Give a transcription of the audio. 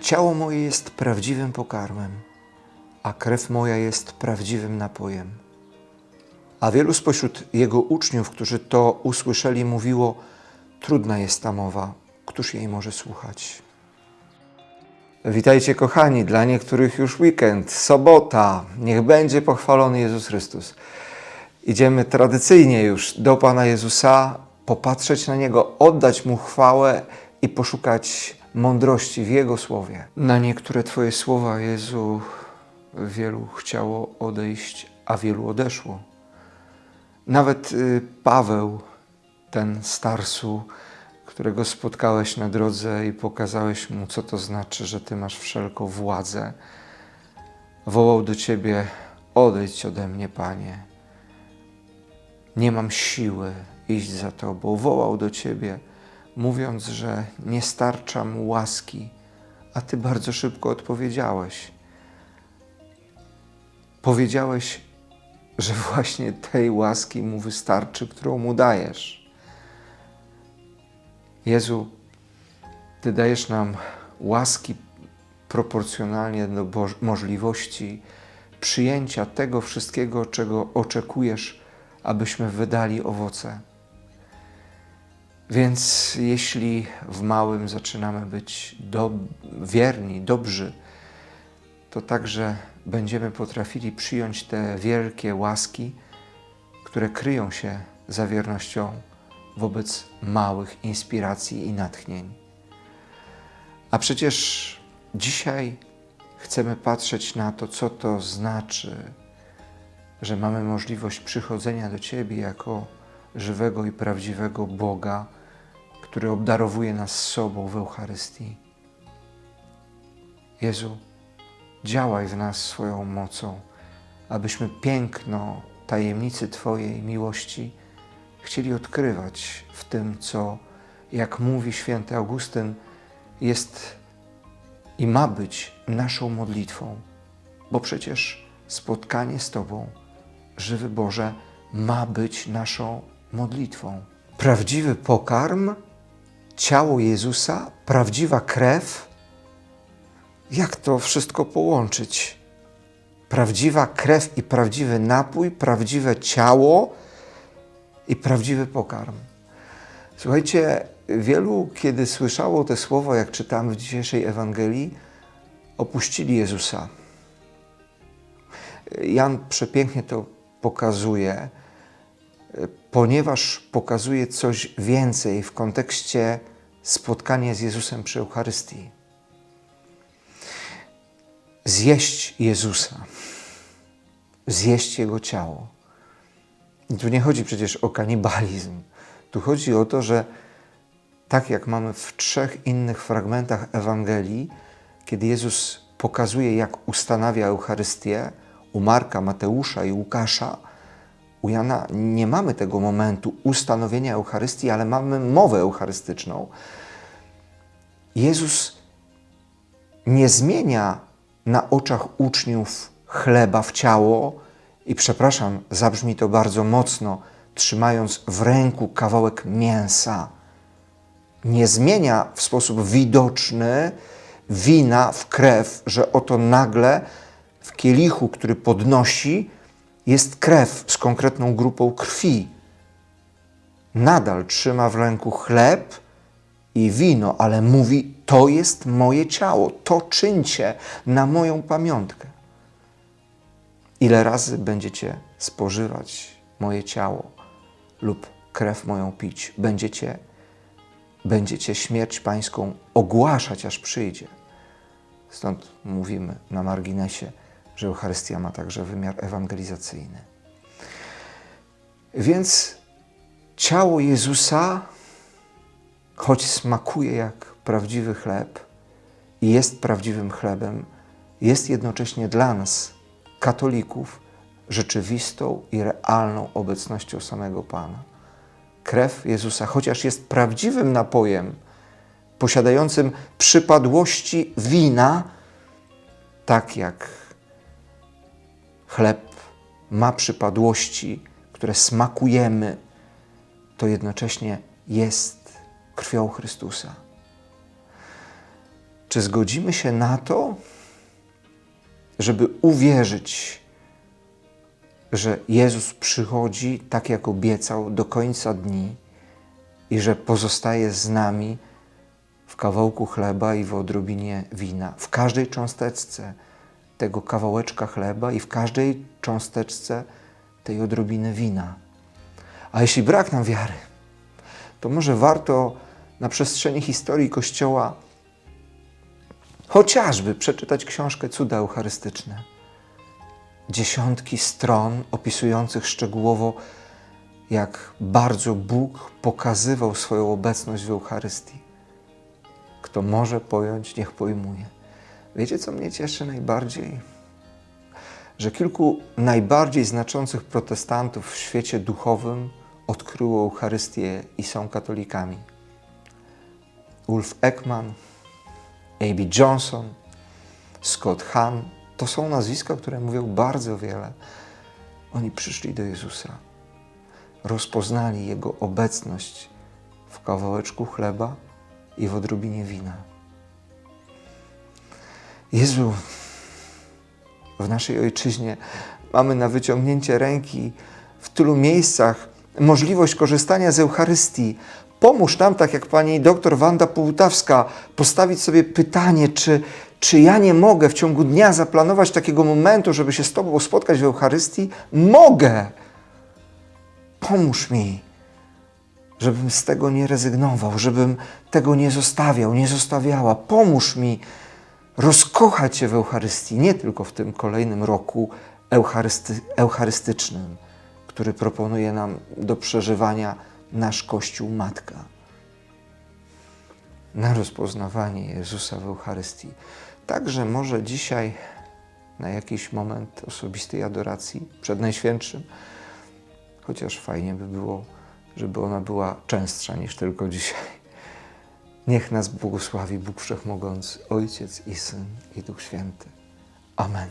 Ciało moje jest prawdziwym pokarmem, a krew moja jest prawdziwym napojem. A wielu spośród jego uczniów, którzy to usłyszeli, mówiło: Trudna jest ta mowa, któż jej może słuchać? Witajcie, kochani, dla niektórych już weekend, sobota. Niech będzie pochwalony Jezus Chrystus. Idziemy tradycyjnie już do Pana Jezusa, popatrzeć na Niego, oddać Mu chwałę i poszukać mądrości w Jego słowie. Na niektóre Twoje słowa, Jezu, wielu chciało odejść, a wielu odeszło. Nawet y, Paweł, ten starsu, którego spotkałeś na drodze i pokazałeś mu, co to znaczy, że Ty masz wszelką władzę, wołał do Ciebie: Odejdź ode mnie, Panie. Nie mam siły iść za Tobą. Wołał do Ciebie, mówiąc, że nie starcza mu łaski, a Ty bardzo szybko odpowiedziałeś. Powiedziałeś, że właśnie tej łaski mu wystarczy, którą mu dajesz. Jezu, Ty dajesz nam łaski proporcjonalnie do możliwości przyjęcia tego wszystkiego, czego oczekujesz, abyśmy wydali owoce. Więc jeśli w małym zaczynamy być do, wierni, dobrzy, to także będziemy potrafili przyjąć te wielkie łaski, które kryją się za wiernością wobec małych inspiracji i natchnień. A przecież dzisiaj chcemy patrzeć na to, co to znaczy, że mamy możliwość przychodzenia do Ciebie jako żywego i prawdziwego Boga, który obdarowuje nas sobą w Eucharystii. Jezu, działaj w nas swoją mocą, abyśmy piękno tajemnicy Twojej miłości chcieli odkrywać w tym, co, jak mówi święty Augustyn, jest i ma być naszą modlitwą, bo przecież spotkanie z Tobą, żywy Boże, ma być naszą modlitwą. Prawdziwy pokarm, ciało Jezusa, prawdziwa krew. Jak to wszystko połączyć? Prawdziwa krew i prawdziwy napój, prawdziwe ciało i prawdziwy pokarm. Słuchajcie, wielu, kiedy słyszało te słowa, jak czytamy w dzisiejszej Ewangelii, opuścili Jezusa. Jan przepięknie to pokazuje, ponieważ pokazuje coś więcej w kontekście spotkania z Jezusem przy Eucharystii. Zjeść Jezusa, zjeść Jego ciało. I tu nie chodzi przecież o kanibalizm. Tu chodzi o to, że tak jak mamy w trzech innych fragmentach Ewangelii, kiedy Jezus pokazuje, jak ustanawia Eucharystię, u Marka, Mateusza i Łukasza, u Jana nie mamy tego momentu ustanowienia Eucharystii, ale mamy mowę eucharystyczną. Jezus nie zmienia na oczach uczniów chleba w ciało i przepraszam, zabrzmi to bardzo mocno, trzymając w ręku kawałek mięsa. Nie zmienia w sposób widoczny wina w krew, że oto nagle w kielichu, który podnosi, jest krew z konkretną grupą krwi. Nadal trzyma w ręku chleb i wino, ale mówi: To jest moje ciało, to czyńcie na moją pamiątkę. Ile razy będziecie spożywać moje ciało lub krew moją pić, będziecie, będziecie śmierć Pańską ogłaszać, aż przyjdzie. Stąd mówimy na marginesie, że Eucharystia ma także wymiar ewangelizacyjny. Więc ciało Jezusa, choć smakuje jak prawdziwy chleb i jest prawdziwym chlebem, jest jednocześnie dla nas, katolików, rzeczywistą i realną obecnością samego Pana. Krew Jezusa, chociaż jest prawdziwym napojem, posiadającym przypadłości wina, tak jak chleb ma przypadłości, które smakujemy, to jednocześnie jest krwią Chrystusa. Czy zgodzimy się na to, żeby uwierzyć, że Jezus przychodzi tak, jak obiecał, do końca dni i że pozostaje z nami w kawałku chleba i w odrobinie wina, w każdej cząsteczce tego kawałeczka chleba i w każdej cząsteczce tej odrobiny wina. A jeśli brak nam wiary, to może warto na przestrzeni historii Kościoła chociażby przeczytać książkę Cuda Eucharystyczne. Dziesiątki stron opisujących szczegółowo, jak bardzo Bóg pokazywał swoją obecność w Eucharystii. Kto może pojąć, niech pojmuje. Wiecie, co mnie cieszy najbardziej? Że kilku najbardziej znaczących protestantów w świecie duchowym odkryło Eucharystię i są katolikami. Ulf Ekman, A.B. Johnson, Scott Hahn to są nazwiska, które mówią bardzo wiele. Oni przyszli do Jezusa, rozpoznali Jego obecność w kawałeczku chleba i w odrobinie wina. Jezu, w naszej ojczyźnie mamy na wyciągnięcie ręki w tylu miejscach możliwość korzystania z Eucharystii. Pomóż nam, tak jak pani doktor Wanda Połtawska, postawić sobie pytanie, czy, czy ja nie mogę w ciągu dnia zaplanować takiego momentu, żeby się z Tobą spotkać w Eucharystii? Mogę! Pomóż mi, żebym z tego nie rezygnował, żebym tego nie zostawiał, nie zostawiała. Pomóż mi rozkochać się w Eucharystii, nie tylko w tym kolejnym roku eucharysty, eucharystycznym, który proponuje nam do przeżywania nasz Kościół Matka. Na rozpoznawanie Jezusa w Eucharystii. Także może dzisiaj na jakiś moment osobistej adoracji przed Najświętszym, chociaż fajnie by było, żeby ona była częstsza niż tylko dzisiaj. Niech nas błogosławi Bóg Wszechmogący, Ojciec i Syn i Duch Święty. Amen.